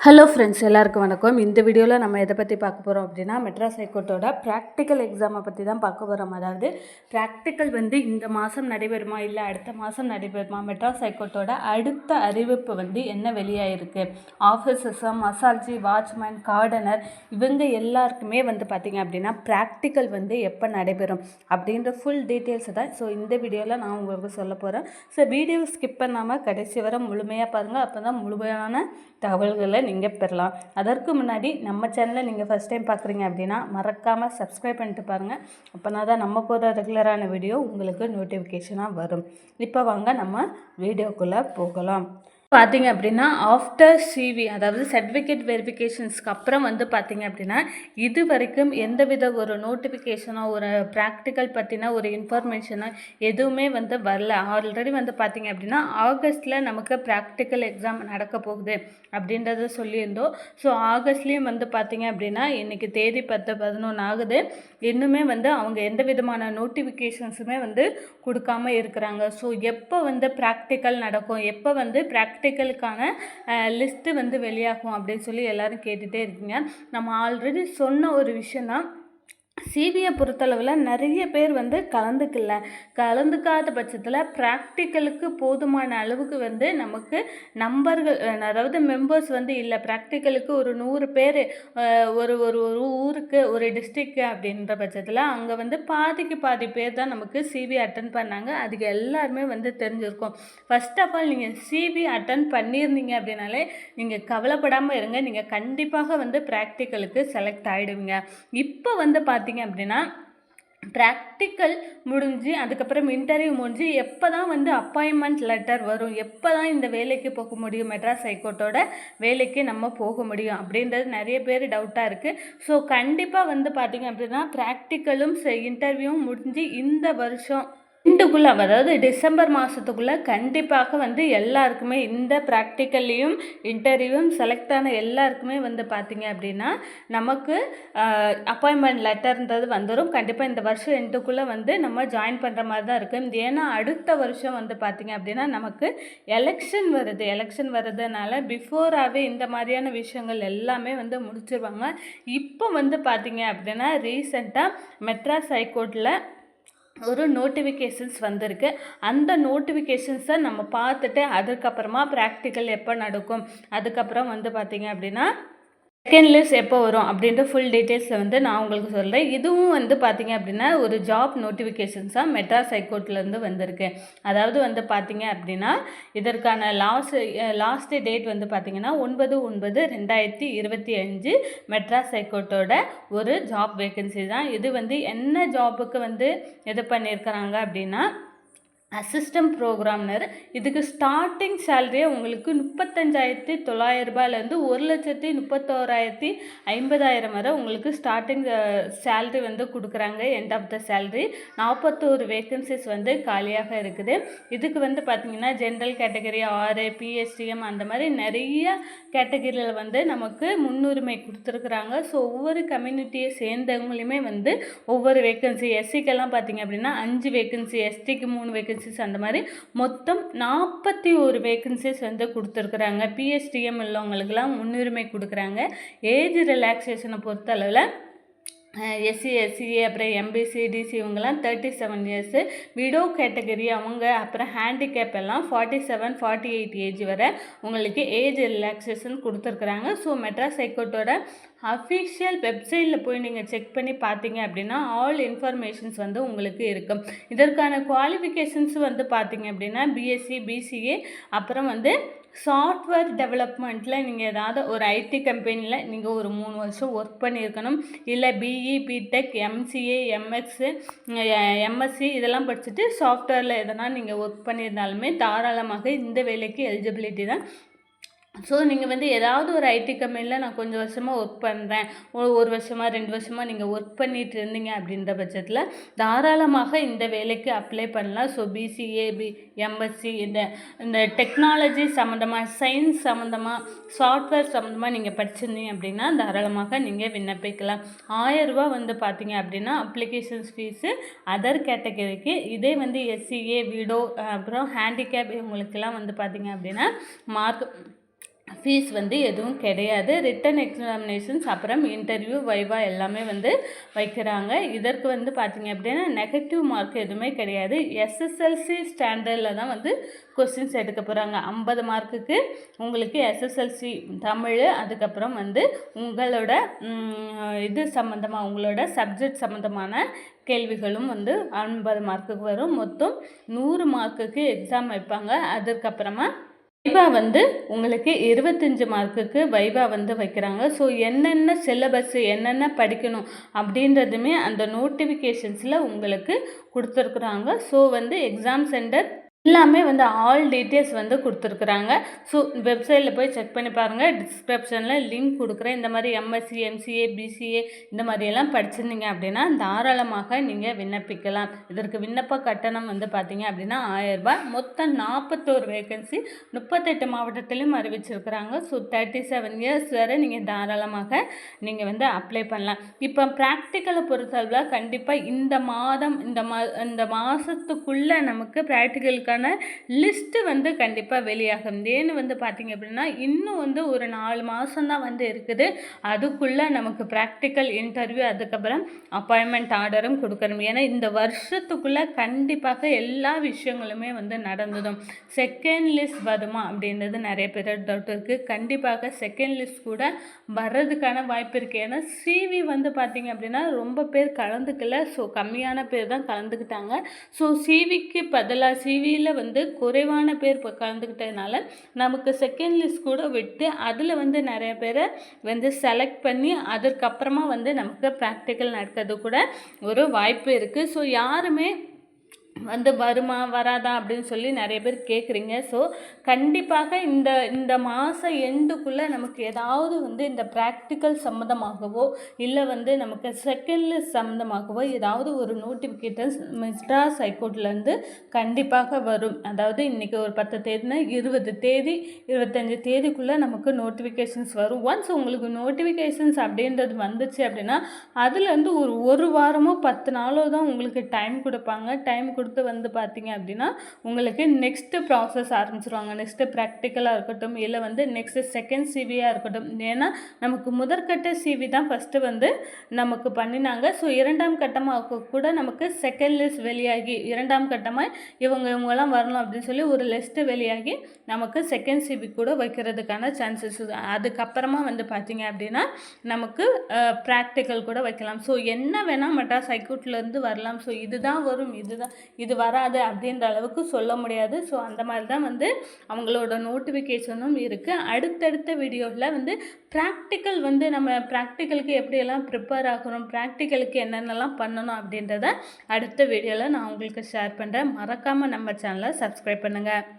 Hello friends எல்லாருக்கும் வணக்கம். இந்த வீடியோவில் நம்ம எதை பற்றி பார்க்க போகிறோம் அப்படின்னா மெட்ராஸ் ஹைகோர்ட்டோட ப்ராக்டிக்கல் எக்ஸாமை பற்றி தான் பார்க்க போகிறோம் அதாவது ப்ராக்டிக்கல் வந்து இந்த மாதம் நடைபெறுமா இல்லை அடுத்த மாதம் நடைபெறுமா? மெட்ராஸ் ஹைகோர்ட்டோட அடுத்த அறிவிப்பு வந்து என்ன வெளியாகிருக்கு ஆஃபீஸர்ஸும் மசால்ஜி வாட்ச்மேன் கார்டனர் இவங்க எல்லாருக்குமே வந்து பார்த்திங்க அப்படின்னா ப்ராக்டிக்கல் வந்து எப்போ நடைபெறும் அப்படின்ற ஃபுல் டீட்டெயில்ஸை தான். ஸோ இந்த வீடியோவில் நான் உங்களுக்கு சொல்ல போகிறேன் ஸோ வீடியோ ஸ்கிப் பண்ணாமல் கடைசி வரை முழுமையாக பாருங்கள் அப்போ தான் முழுமையான தகவல்களை நீங்கள் பெறலாம். அதற்கு முன்னாடி நம்ம சேனலை நீங்கள் ஃபஸ்ட் டைம் பார்க்குறீங்க அப்படின்னா மறக்காமல் சப்ஸ்கிரைப் பண்ணிட்டு பாருங்கள் அப்போனா தான் நம்ம போகிற ரெகுலரான வீடியோ உங்களுக்கு நோட்டிஃபிகேஷனாக வரும். இப்போ வாங்க நம்ம வீடியோக்குள்ளே போகலாம். பார்த்தீங்க அப்படின்னா ஆஃப்டர் சிவி அதாவது சர்டிஃபிகேட் வெரிஃபிகேஷன்ஸ்க்கு அப்புறம் வந்து பார்த்தீங்க அப்படின்னா இது வரைக்கும் எந்தவித ஒரு நோட்டிஃபிகேஷனோ ஒரு ப்ராக்டிக்கல் பற்றின ஒரு இன்ஃபர்மேஷனோ எதுவுமே வந்து வரல. ஆல்ரெடி வந்து பார்த்தீங்க அப்படின்னா ஆகஸ்ட்டில் நமக்கு ப்ராக்டிக்கல் எக்ஸாம் நடக்க போகுது அப்படின்றத சொல்லியிருந்தோம். ஸோ ஆகஸ்ட்லேயும் வந்து பார்த்தீங்க அப்படின்னா இன்றைக்கி தேதி பத்து பதினொன்று ஆகுது. இன்னுமே வந்து அவங்க எந்த விதமான நோட்டிஃபிகேஷன்ஸுமே வந்து கொடுக்காம இருக்கிறாங்க. ஸோ எப்போ வந்து ப்ராக்டிக்கல் நடக்கும்? எப்போ வந்து ப்ராக்டிக்கலுக்கான லிஸ்ட்டு வந்து வெளியாகும் அப்படின்னு சொல்லி எல்லோரும் கேட்டுகிட்டே இருக்கீங்க. நம்ம ஆல்ரெடி சொன்ன ஒரு விஷயந்தான் சிபிஐ பொறுத்தளவில் நிறைய பேர் வந்து கலந்துக்கல. கலந்துக்காத பட்சத்தில் ப்ராக்டிக்கலுக்கு போதுமான அளவுக்கு வந்து நமக்கு நம்பர்கள் அதாவது மெம்பர்ஸ் வந்து இல்லை ப்ராக்டிக்கலுக்கு ஒரு நூறு பேர் ஒரு ஒரு ஒரு ஊருக்கு ஒரு டிஸ்ட்ரிக்கு அப்படின்ற பட்சத்தில் அங்கே வந்து பாதிக்கு பாதி பேர் தான் நமக்கு சிபி அட்டன் பண்ணாங்க. அதுக்கு எல்லாருமே வந்து தெரிஞ்சிருக்கும். ஃபஸ்ட் ஆஃப் ஆல் நீங்கள் சிபி அட்டன் பண்ணியிருந்தீங்க அப்படின்னாலே நீங்கள் கவலைப்படாமல் இருங்க. நீங்கள் கண்டிப்பாக வந்து ப்ராக்டிக்கலுக்கு செலக்ட் ஆகிடுவீங்க இப்போ வந்து பார்த்தீங்க அப்படின்னா ப்ராக்டிக்கல் முடிஞ்சு அதுக்கப்புறம் இன்டர்வியூ முடிஞ்சு எப்போ தான் வந்து அப்பாயின்மெண்ட் லெட்டர் வரும் எப்போ தான் இந்த வேலைக்கு போக முடியும் மெட்ராஸ் ஹைகோர்ட்டோட வேலைக்கு நம்ம போக முடியும் அப்படின்றது நிறைய பேர் டவுட்டாக இருக்குது ஸோ கண்டிப்பாக வந்து பார்த்திங்க அப்படின்னா ப்ராக்டிக்கலும் இன்டர்வியூவும் முடிஞ்சு இந்த வருஷம் ரெண்டுக்குள்ளே அதாவது டிசம்பர் மாதத்துக்குள்ளே கண்டிப்பாக வந்து எல்லாருக்குமே இந்த ப்ராக்டிக்கல்லையும் இன்டர்வியூவும் செலக்ட் ஆன எல்லாருக்குமே வந்து பார்த்திங்க அப்படின்னா நமக்கு அப்பாயின்மெண்ட் லெட்டர்ன்றது வந்துடும் கண்டிப்பாக இந்த வருஷம் ரெண்டுக்குள்ளே வந்து நம்ம ஜாயின் பண்ணுற மாதிரி தான் இருக்குது ஏன்னா அடுத்த வருஷம் வந்து பார்த்திங்க அப்படின்னா நமக்கு எலெக்ஷன் வருது. எலெக்ஷன் வர்றதுனால பிஃபோராகவே இந்த மாதிரியான விஷயங்கள் எல்லாமே வந்து முடிச்சிருவாங்க. இப்போ வந்து பார்த்திங்க அப்படின்னா ரீசெண்டாக மெட்ராஸ் ஹைகோர்ட்டில் ஒரு நோட்டிஃபிகேஷன்ஸ் வந்திருக்கு. அந்த நோட்டிஃபிகேஷன்ஸை நம்ம பார்த்துட்டு அதுக்கப்புறமா ப்ராக்டிக்கல் எப்போ நடக்கும்? அதுக்கப்புறம் வந்து பார்த்திங்க அப்படின்னா செகண்ட் லிஸ்ட் எப்போ வரும் அப்படின்ற ஃபுல் டீட்டெயில்ஸில் வந்து நான் உங்களுக்கு சொல்கிறேன் இதுவும் வந்து பார்த்திங்க அப்படின்னா ஒரு ஜாப் நோட்டிஃபிகேஷன்ஸாக மெட்ராஸ் ஹைகோர்ட்லேருந்து வந்திருக்கு. அதாவது வந்து பார்த்திங்க அப்படின்னா இதற்கான லாஸ்ட் லாஸ்ட் டேட் வந்து பார்த்திங்கன்னா ஒன்பது ஒன்பது ரெண்டாயிரத்தி இருபத்தி அஞ்சு மெட்ராஸ் ஹைகோர்ட்டோட ஒரு ஜாப் வேகன்சி தான். இது வந்து என்ன ஜாபுக்கு வந்து இது பண்ணியிருக்கிறாங்க அப்படின்னா அசிஸ்டன்ட் ப்ரோக்ராம்னர் இதுக்கு ஸ்டார்டிங் சேலரியே உங்களுக்கு முப்பத்தஞ்சாயிரத்தி தொள்ளாயிரம் ரூபாயிலேருந்து ஒரு லட்சத்தி முப்பத்தோராயிரத்தி ஐம்பதாயிரம் வரை உங்களுக்கு ஸ்டார்டிங் சேல்ரி வந்து கொடுக்குறாங்க. எண்ட் ஆஃப் த சேல்ரி நாற்பத்தோரு வேக்கன்சிஸ் வந்து காலியாக இருக்குது. இதுக்கு வந்து பார்த்திங்கன்னா ஜென்ரல் கேட்டகரி ஆறு பிஎஸ்டிஎம் அந்த மாதிரி நிறைய கேட்டகரியில் வந்து நமக்கு முன்னுரிமை கொடுத்துருக்குறாங்க. ஸோ ஒவ்வொரு கம்யூனிட்டியை சேர்ந்தவங்களையுமே வந்து ஒவ்வொரு வேக்கன்சி எஸ்சிக்கெல்லாம் பார்த்திங்க அப்படின்னா அஞ்சு வேக்கன்சி எஸ்டிக்கு மூணு வேக்கன்சி வேகன்சிஸ் அந்த மாதிரி மொத்தம் நாற்பத்தி ஒரு வேகன்சிஸ் வந்து கொடுத்துருக்குறாங்க. பிஎஸ்டிஎம் உள்ளவங்களுக்கெல்லாம் முன்னுரிமை கொடுக்குறாங்க. ஏஜ் ரிலாக்ஸேஷனை பொறுத்த அளவில் எஸ்சி எஸ்சிஏ அப்புறம் எம்பிசி டிசி இவங்கெல்லாம் thirty seven years widow category அவங்க அப்புறம் ஹேண்டிகேப் எல்லாம் forty seven forty eight age வரை உங்களுக்கு ஏஜ் ரிலாக்ஸேஷன் கொடுத்துருக்குறாங்க. ஸோ மெட்ராஸ் ஹைகோர்ட்டோட அஃபிஷியல் வெப்சைட்டில் போய் நீங்கள் செக் பண்ணி பார்த்தீங்க அப்படின்னா ஆல் இன்ஃபர்மேஷன்ஸ் வந்து உங்களுக்கு இருக்கும். இதற்கான குவாலிஃபிகேஷன்ஸ் வந்து பார்த்தீங்க அப்படின்னா பிஎஸ்சி பிசிஏ அப்புறம் வந்து சாஃப்ட்வேர் டெவலப்மெண்ட்டில் நீங்கள் ஏதாவது ஒரு ஐடி கம்பெனியில் நீங்கள் ஒரு மூணு வருஷம் ஒர்க் பண்ணியிருக்கணும். இல்லை BE BTech MCA MX MSc இதெல்லாம் படிச்சுட்டு சாஃப்ட்வேரில் எதனா நீங்கள் ஒர்க் பண்ணியிருந்தாலுமே தாராளமாக இந்த வேலைக்கு எலிஜிபிலிட்டி தான். ஸோ நீங்கள் வந்து ஏதாவது ஒரு ஐடி கம்பெனியில் நான் கொஞ்சம் வருஷமாக ஒர்க் பண்ணுறேன் ஒரு ஒரு வருஷமாக ரெண்டு வருஷமாக நீங்கள் ஒர்க் பண்ணிகிட்டு இருந்தீங்க அப்படின்ற பட்சத்தில் தாராளமாக இந்த வேலைக்கு அப்ளை பண்ணலாம். ஸோ பிசிஏ பி எம்எஸ்சி இந்த இந்த டெக்னாலஜி சம்மந்தமாக சயின்ஸ் சம்மந்தமாக சாஃப்ட்வேர் சம்மந்தமாக நீங்கள் படிச்சிருந்தீங்க அப்படின்னா தாராளமாக நீங்கள் விண்ணப்பிக்கலாம். ஆயரூபா வந்து பார்த்தீங்க அப்படின்னா அப்ளிகேஷன்ஸ் ஃபீஸு அதர் கேட்டகரிக்கு இதே வந்து எஸ்சிஏ விடோ அப்புறம் ஹேண்டிகேப் இவங்களுக்கெல்லாம் வந்து பார்த்தீங்க அப்படின்னா மார்க் ஃபீஸ் வந்து எதுவும் கிடையாது. ரிட்டன் எக்ஸாமினேஷன்ஸ் அப்புறம் இன்டர்வியூ வைவா எல்லாமே வந்து வைக்கிறாங்க. இதற்கு வந்து பார்த்திங்க அப்படின்னா நெகட்டிவ் மார்க் எதுவுமே கிடையாது. எஸ்எஸ்எல்சி ஸ்டாண்டர்டில் தான் வந்து கொஸ்டின்ஸ் எடுக்க போகிறாங்க ஐம்பது மார்க்குக்கு உங்களுக்கு எஸ்எஸ்எல்சி தமிழ் அதுக்கப்புறம் வந்து உங்களோட இது சம்மந்தமாக உங்களோட சப்ஜெக்ட் சம்மந்தமான கேள்விகளும் வந்து ஐம்பது மார்க்குக்கு வரும். மொத்தம் நூறு மார்க்குக்கு எக்ஸாம் வைப்பாங்க. அதுக்கப்புறமா வைவா வந்து உங்களுக்கு இருபத்தஞ்சி மார்க்குக்கு வைவா வந்து வைக்கிறாங்க. ஸோ என்னென்ன சிலபஸ்ஸு என்னென்ன படிக்கணும் அப்படின்றதுமே அந்த நோட்டிஃபிகேஷன்ஸில் உங்களுக்கு கொடுத்துருக்குறாங்க. ஸோ வந்து எக்ஸாம் சென்டர் எல்லாமே வந்து ஆல் டீட்டெயில்ஸ் வந்து கொடுத்துருக்குறாங்க. ஸோ வெப்சைட்டில் போய் செக் பண்ணி பாருங்கள் டிஸ்கிரிப்ஷனில் லிங்க் கொடுக்குறேன். இந்த மாதிரி எம்எஸ்சி எம்சிஏ பிசிஏ இந்த மாதிரியெல்லாம் படிச்சிருந்தீங்க அப்படின்னா தாராளமாக நீங்கள் விண்ணப்பிக்கலாம். இதற்கு விண்ணப்ப கட்டணம் வந்து பார்த்தீங்க அப்படின்னா ஆயிரரூபா மொத்தம் நாற்பத்தோரு வேகன்சி முப்பத்தெட்டு மாவட்டத்திலையும் அறிவிச்சிருக்கிறாங்க. ஸோ தேர்ட்டி செவன் இயர்ஸ் வரை நீங்கள் தாராளமாக நீங்கள் வந்து அப்ளை பண்ணலாம். இப்போ ப்ராக்டிக்கலை பொறுத்தளவில் கண்டிப்பாக இந்த மாதம் இந்த மா இந்த மாதத்துக்குள்ளே நமக்கு ப்ராக்டிக்கலுக்கான அதுக்கான லிஸ்ட்டு வந்து கண்டிப்பாக வெளியாகும். ஏன்னு வந்து பார்த்திங்க அப்படின்னா இன்னும் வந்து ஒரு நாலு மாதம்தான் வந்து இருக்குது. அதுக்குள்ளே நமக்கு ப்ராக்டிக்கல் இன்டர்வியூ அதுக்கப்புறம் அப்பாயின்மெண்ட் ஆர்டரும் கொடுக்கணும். ஏன்னா இந்த வருஷத்துக்குள்ளே கண்டிப்பாக எல்லா விஷயங்களுமே வந்து நடந்ததும் செகண்ட் லிஸ்ட் வருமா அப்படின்றது நிறைய பேர் டவுட் இருக்குது கண்டிப்பாக செகண்ட் லிஸ்ட் கூட வர்றதுக்கான வாய்ப்பு இருக்குது ஏன்னா சிவி வந்து பார்த்திங்க அப்படின்னா ரொம்ப பேர் கலந்துக்கல. ஸோ கம்மியான பேர் தான் கலந்துக்கிட்டாங்க. ஸோ சிவிக்கு பதிலாக சிவியில் வந்து குறைவான பேர் இப்போ கலந்துக்கிட்டதுனால நமக்கு செகண்ட் லிஸ்ட் கூட விட்டு அதில் வந்து நிறைய பேரை வந்து செலக்ட் பண்ணி அதற்கப்புறமா வந்து நமக்கு ப்ராக்டிக்கல் நடக்கிறது கூட ஒரு வாய்ப்பு இருக்குது ஸோ யாருமே வந்து வருமா வராதா அப்படின்னு சொல்லி நிறைய பேர் கேட்குறீங்க ஸோ கண்டிப்பாக இந்த இந்த மாதம் எண்டுக்குள்ளே நமக்கு ஏதாவது வந்து இந்த ப்ராக்டிக்கல் சம்மந்தமாகவோ இல்லை வந்து நமக்கு செகண்ட் சம்மந்தமாகவோ ஏதாவது ஒரு நோட்டிஃபிகேஷன் மெட்ராஸ் ஹைகோர்ட்லேருந்து கண்டிப்பாக வரும். அதாவது இன்றைக்கி ஒரு பத்து தேதினா இருபது தேதி இருபத்தஞ்சி தேதிக்குள்ளே நமக்கு நோட்டிஃபிகேஷன்ஸ் வரும். ஒன்ஸ் உங்களுக்கு நோட்டிஃபிகேஷன்ஸ் அப்படின்றது வந்துச்சு அப்படின்னா அதுலேருந்து ஒரு ஒரு வாரமோ பத்து நாளோ தான் உங்களுக்கு டைம் கொடுப்பாங்க. டைம் கொடு கொடுத்து வந்து பார்த்தீங்க அப்படின்னா உங்களுக்கு நெக்ஸ்ட்டு ப்ராசஸ் ஆரம்பிச்சிருவாங்க. நெக்ஸ்ட்டு ப்ராக்டிக்கலாக இருக்கட்டும் இல்லை வந்து நெக்ஸ்ட்டு செகண்ட் சிவியாக இருக்கட்டும். ஏன்னா நமக்கு முதற்கட்ட சிவி தான் ஃபஸ்ட்டு வந்து நமக்கு பண்ணினாங்க. ஸோ இரண்டாம் கட்டமாக கூட நமக்கு செகண்ட் லிஸ்ட் வெளியாகி இரண்டாம் கட்டமாக இவங்க இவங்கெல்லாம் வரணும் அப்படின்னு சொல்லி ஒரு லிஸ்ட்டு வெளியாகி நமக்கு செகண்ட் சிவி கூட வைக்கிறதுக்கான சான்சஸ் அதுக்கப்புறமா வந்து பார்த்தீங்க அப்படின்னா நமக்கு ப்ராக்டிக்கல் கூட வைக்கலாம். ஸோ என்ன வேணால் மெட்ராஸ் ஹைகோர்ட்லேருந்து வரலாம். ஸோ இதுதான் வரும் இதுதான். இது வராது அப்படின்ற அளவுக்கு சொல்ல முடியாது. ஸோ அந்த மாதிரி தான் வந்து அவங்களோட நோட்டிஃபிகேஷனும் இருக்குது அடுத்தடுத்த வீடியோவில் வந்து ப்ராக்டிக்கல் வந்து நம்ம ப்ராக்டிக்கலுக்கு எப்படியெல்லாம் ப்ரிப்பேர் ஆகணும் ப்ராக்டிக்கலுக்கு என்னென்னலாம் பண்ணணும் அப்படின்றத அடுத்த வீடியோவில் நான் உங்களுக்கு ஷேர் பண்ணுறேன் மறக்காமல் நம்ம சேனலை சப்ஸ்கிரைப் பண்ணுங்கள்